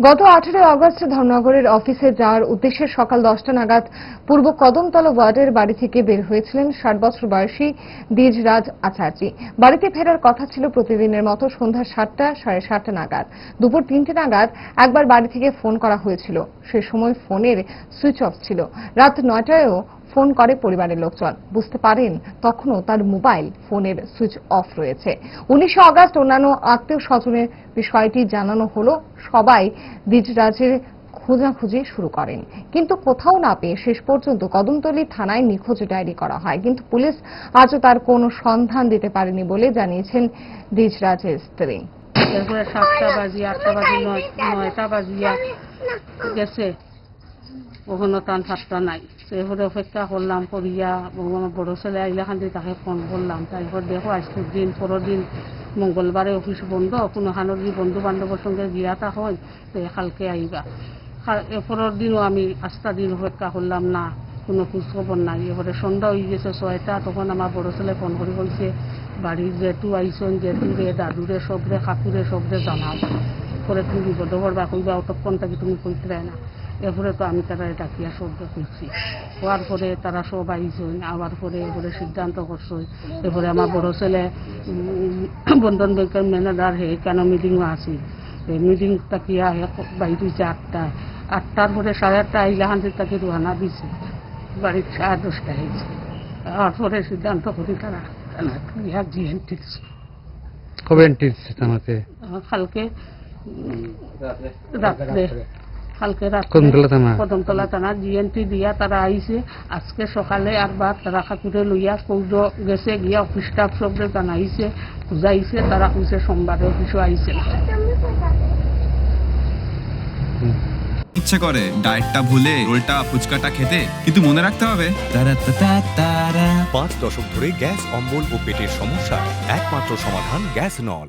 গত আঠেরোই আগস্ট ধর্মনগরের অফিসে যাওয়ার উদ্দেশ্যে সকাল দশটা নাগাদ পূর্ব কদমতলা ওয়ার্ডের বাড়ি থেকে বের হয়েছিলেন ষাট বছর বয়সী দ্বিজরাজ আচার্যি। বাড়িতে ফেরার কথা ছিল প্রতিদিনের মতো সন্ধ্যা সাতটা, সাড়ে সাতটা নাগাদ। দুপুর তিনটে নাগাদ একবার বাড়ি থেকে ফোন করা হয়েছিল। সে সময় ফোনের সুইচ অফ ছিল। রাত নয়টায়ও ফোন করে পরিবারের লোকজন। বুঝতে পারেন, তখনও তার মোবাইল ফোনের সুইচ অফ রয়েছে। উনিশে আগস্ট অন্যান্য আত্মীয় স্বজনের বিষয়টি জানানো হলো, সবাই দ্বিজরাজের খোঁজাখুঁজি শুরু করেন। কিন্তু কোথাও না পেয়ে শেষ পর্যন্ত কদমতলী থানায় নিখোঁজ ডায়েরি করা হয়। কিন্তু পুলিশ আজও তার কোনো সন্ধান দিতে পারেনি বলে জানিয়েছেন দ্বিজরাজের স্ত্রী। সাতটা বাজি আটটা বাজি নয় নয়টা বাজিয়া গেছে। ওখানে টান সাতটা নাই। তো এরপরে অপেক্ষা করলাম করিয়া আমার বড় ছেলে আইলা খান্দি তাকে ফোন করলাম তারপর দেখো আজকের দিন পরের দিন মঙ্গলবারে অফিস বন্ধ, কোনো খানোর যদি বন্ধু বান্ধবের সঙ্গে তা হয়, তো কালকে আইবা পরের দিনও আমি আটটা দিন অপেক্ষা করলাম না, কোনো খোঁজ খবর নাই। এবারে সন্ধ্যা হয়ে গেছে, ছয়টা, তখন আমার বড় ছেলে ফোন করে বলছে বাড়ির যেটু আইসন যেটুরে দাদুরে সবরে কাকুরে সবরে জানাও। পরে তুমি বিপদ করবা কইবা অতক্ষণ থাকি তুমি কইতে না এরপরে তো আমি তারা ডাকিয়া শব্দ কইছি হওয়ার পরে তারা সব আইসন আবার পরে এবারে সিদ্ধান্ত করছে। এরপরে আমার বড় ছেলে উম, বন্ধন ব্যাংকের ম্যানেজার হে কেন মিটিংও আসি এই মিটিং তাকিয়া হে বাইর হয়েছে আটটায়? আটটার পরে সাড়ে আটটা আইলা হান্তি তাকে রোহানা দিছে। বাড়ির সাড়ে দশটা হয়েছে তারপরে সিদ্ধান্ত করি তারা ইয়া জিএনটি কবে এন্ট্রি দিচ্ছে থানাতে কালকে রাত্রে। কালকে কদমতলা থানা? জিএনটি দিয়া তারা আইছে। আজকে সকালে আরবার তারা খাকুরে লইয়া কৌদ গেছে গিয়া অফিস স্টাফ সবরে জানাইছে বুঝাইছে তারা কইছে সোমবারে অফিসও আইছে না। ইচ্ছে করে ডায়েটটা ভুলে রোলটা ফুচকাটা খেতে কিন্তু মনে রাখতে হবে। পাঁচ দশক ধরে গ্যাস অম্বল ও পেটের সমস্যা একমাত্র সমাধান গ্যাস নল।